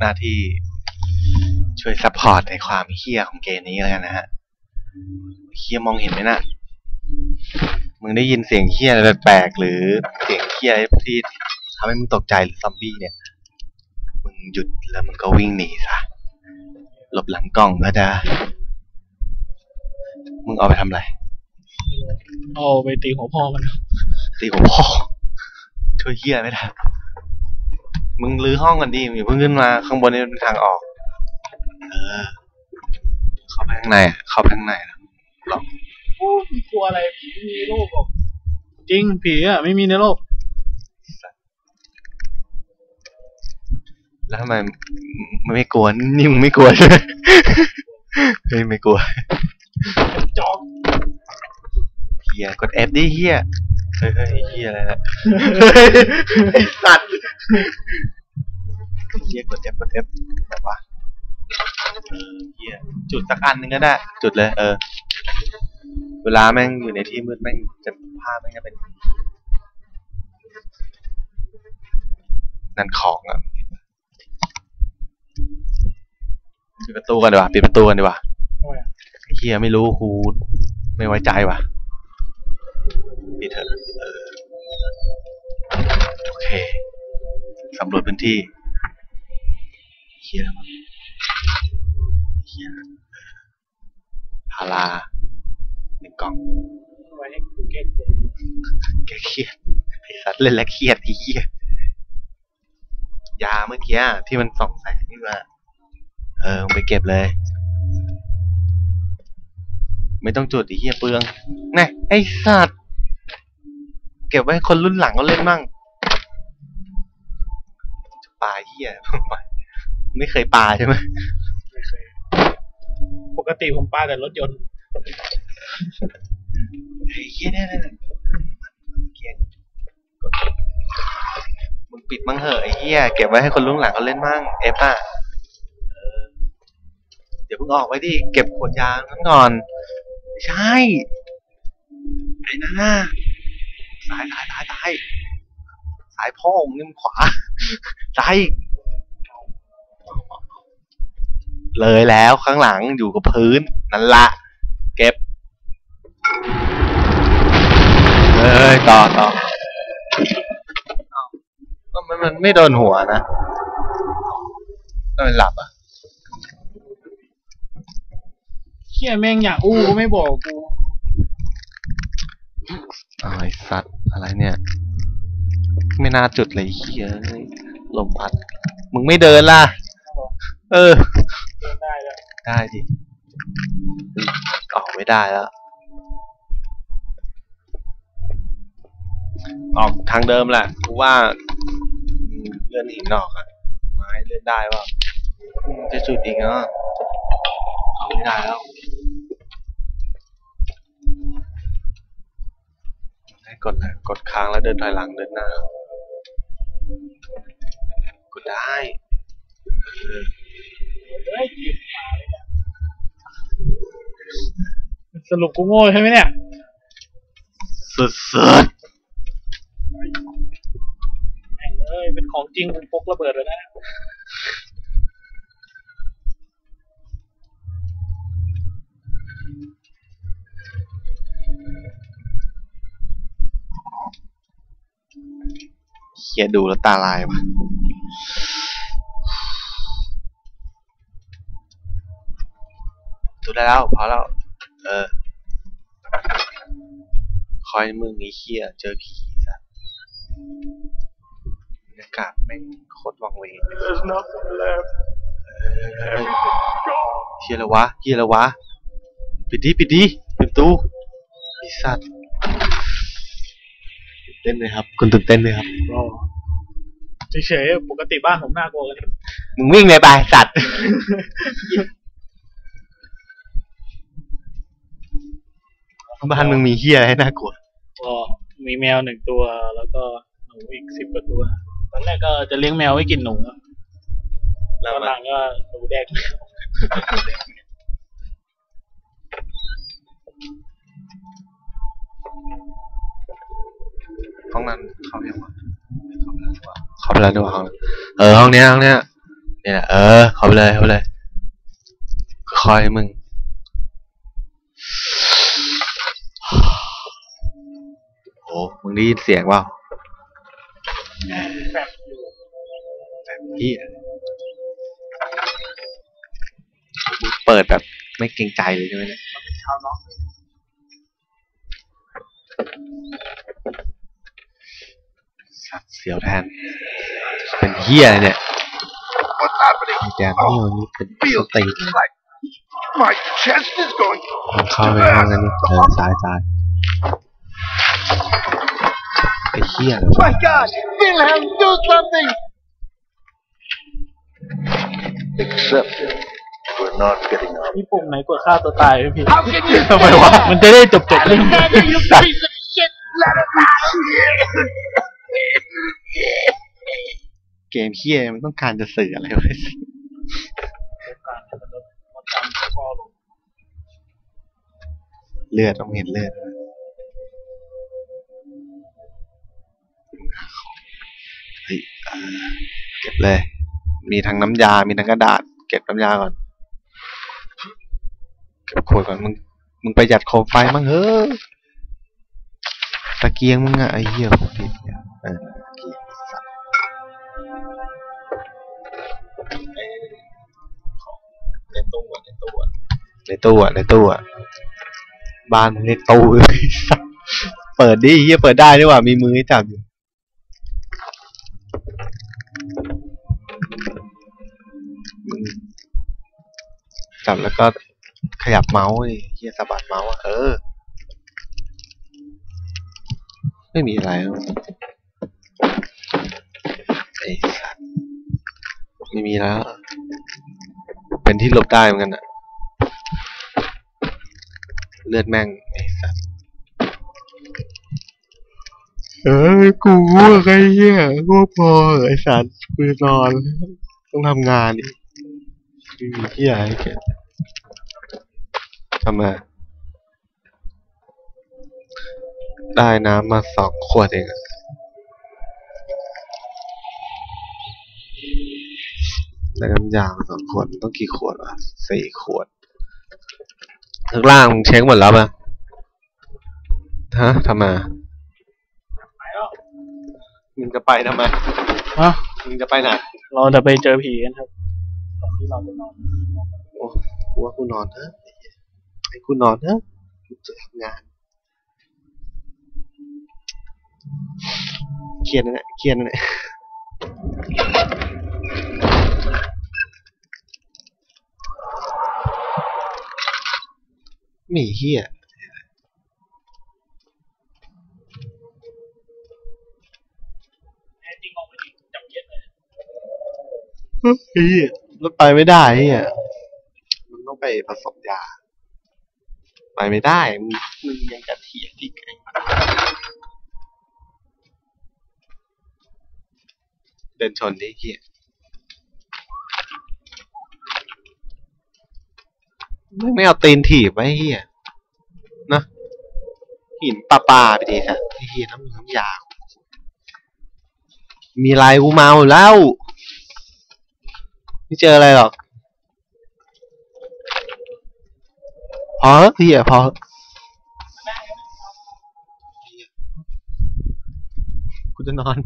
หน้าที่ช่วยซัพพอร์ตในความเฮี้ยของเกมนี้แล้วกันนะฮะเฮี้ยมองเห็นไหมน่ะมึงได้ยินเสียงเฮี้ยอะไรแปลกๆหรือเสียงเฮี้ยที่ทำให้มึงตกใจหรือซอมบี้เนี่ย มึงหยุดแล้วมึงก็วิ่งหนีซะหลบหลังกล้องก็ได้มึงเอาไปทำอะไร เอาไปตีหัวพ่อมัน ตีหัวพ่อ ช่วยเฮียไม่ได้ มึงรื้อห้องกันดิอย่าเพิ่งขึ้นมา ข้างบนนี่เป็นทางออก เออ เข้าไปข้างในอะเข้าไปข้างในนะลองโอ้ยกลัวอะไรผีไม่มีโลกหรอกจริงผีอะไม่มีในโลก แล้วทำไมมึงไม่กลัวนี่มึงไม่กลัวใช่ไหมเฮ้ยไม่กลัวจอมเฮียกด F ดิเฮียเฮ้ยเฮ้ยเฮียอะไรนะไอสัตว์ เฮียกด F กด F แบบว่าเออเฮียจุดสักอันหนึงก็ได้ จุดเลย เออ เวลาแม่งอยู่ในที่มืดแม่งจะภาพแม่งจะเป็นนั่นของอะปิดประตูกันดีกว่าปิดประตูกันดีกว่าเฮียไม่รู้ครูไม่ไว้ใจว่ะปิดเถอะเออโอเค สำรวจพื้นที่เฮียเฮียพาราหนึ่งกล่องไว้ให้กูเก็ตแกเครียดไอสัตว์เล่นแล้วเครียดไอ้เหี้ยยาเมื่อกี้ที่มันส่องแสงนี่มาเออไปเก็บเลย ไม่ต้องจุดไอ้เหี้ยเปลืองน่ไอสัตว์เก็บไว้ให้คนรุ่นหลังเขาเล่นมั่ง ปลาเหี้ยไม่เคยปลาใช่ไหมไม่เคย ปกติผมปาแต่รถยนต์ไอ้เหี้ยเนี่ยเนี่ยเนี่ยมันเกลียดกดมึงปิดมั่งเหอะไอ้เหี้ยเก็บไว้ให้คนรุ่นหลังเขาเล่นมั่งเอฟอะเออเดี๋ยวเพิ่งออกไว้ดิเก็บขวดยานั้นก่อนไม่ใช่ไอ้นะสายสายสายสายสายพ่อมึงนี่มันขวา ซ้ายอีกเลยแล้วข้างหลังอยู่กับพื้น นั่นละเก็บเอ้ยต่อต่อเอ้ามันมันไม่โดนหัวนะทำไมหลับอะเฮียแม่งอยากอู้ก็ไม่บอกกูอ้าวไอสัตว์อะไรเนี่ย ไม่น่าจุดเลยเฮียเอ้ยลมพัด มึงไม่เดินล่ะ เออ เดินได้แล้วได้ดิออกไม่ได้แล้ว ออกทางเดิมแหละกูว่าเลื่อนหินออกอะไม้เลื่อนได้ว่าจะจุดอีกเนาะเอาไม่ได้แล้วให้ กดเลยกดค้างแล้วเดินถอยหลังเดินหน้ากดได้เออเฮ้ยหยิบมาเลยเนี่ยสรุปกูโง่ใช่ไหมเนี่ย สุดแม่งเอ้ยเป็นของจริงกูพกระเบิดเลยนะ เขียดูแล้วตาลายว่ะดูได้แล้วพอแล้ว เออ คอยมึงไอ้เคียเจอผีซะบรรยากาศแม่งโคตรวังเวงเลย There's nothing left เฮียล้วะเฮียล้วะ ปิดดิปิดดิปิดประตูไอ้สัตว์ตื่นเต้นเลยครับ คุณตื่นเต้นเลยครับ เฉยๆปกติบ้านผมน่ากลัวกันมึงวิ่งเลยไปสัตว์ บ้านมึงมีเฮียอะไรให้น่ากลัว ก็มีแมวหนึ่งตัวแล้วก็หนูอีกสิบกว่าตัว ตอนแรกก็จะเลี้ยงแมวไว้กินหนูอะแล้ตวอนมัหลันงก็หนูแดกแมวห้องนั้นเข้าไปยังวะเข้าไปแล้วดีกว่า เข้าไปแล้วดีกว่าห้องเออห้องเนี้ยห้องเนี้ยเนี่ยแหละเออเข้าไปเลยเข้าไปเลยคอยมึงโอ้มึงได้ยินเสียงเปล่าแบบพี่เปิดแบบไม่เกรงใจเลยใช่ไหมเนี่ย ชาวน้อง สัตว์เสียวแทน เป็นเฮียอะไรเนี่ย What's happening? ไอ้แกมนี่วันนี้เป็นสติ like my chest is going. เข้าไปห้องกันนี่เดินซ้ายซ้ายไอ้เฮีย My God, Wilhelm, do something! Except we're not getting up. มีปุ่มไหนกดฆ่าตัวตายไหมพี่ How can you ทำไมวะ มันจะได้จบจบๆเรื่อง Alexander, you piece of shit! Let us out of here! เกมเฮียมันต้องการจะสื่ออะไรไว้การมันลดมันจำสกองเลือดต้องเห็นเลือดเฮ้ยเอ่อเก็บเลย มีทั้งน้ำยา มีทั้งกระดาษ เก็บน้ำยาก่อน เก็บขวดก่อน มึง มึงไปหยัดโคมไฟมั่งเฮ้ยตะเกียงมึงอะไอ้เหี้ยของผิดเนี่ยเออ ในตู้อะในตู้อะบ้านมึงเรียกตู้เปิดดิเหี้ยเปิดได้ด้วยว่ะมีมือให้จับอยู่จับแล้วก็ขยับเมาส์เฮียสะบัดเมาส์อะเออ ไม่มีอะไรไอ้สัตว์ไม่มีแล้ว เป็นที่หลบได้เหมือนกันอะ เลือดแม่งไอ้สัตว์เออกูง่วงไอ้เหี้ยง่วงพอไอ้สัตว์กูจะนอนต้องทำงานอีกไม่มีที่อะไรให้เก็บทำไมได้น้ำมาสองขวดเองได้น้ำยาสองขวดต้องกี่ขวดวะสี่ขวด ข้างล่างมึงเช็คหมดแล้วปะฮะทำไมไปแล้วมึงจะไปทำไมอะมึงจะไปไหนเราจะไปเจอผีกันครับก่อนที่เราจะนอนโอ้กูว่ากูนอนเถอะให้กูนอนเถอะกูจะทำงานเครียดนะเนี่ยเครียดนะเนี่ย มีเฮียแท้จริงออกไปดิจับเย็นเลยเฮียรถไปไม่ได้เฮียมันต้องไปผสมยา ไปไม่ได้ มึงมึงยังจะเถียงอีกไงเดินชนดิเฮีย ไม่เอาตีนถีบไว้เฮียนะหินปลาปลาไปดีสัตว์ไอเฮียน้ำน้ำยามีอะไรกูเมาแล้ว ไม่เจออะไรหรอก พอเถอเฮียพอเถอกูจะนอน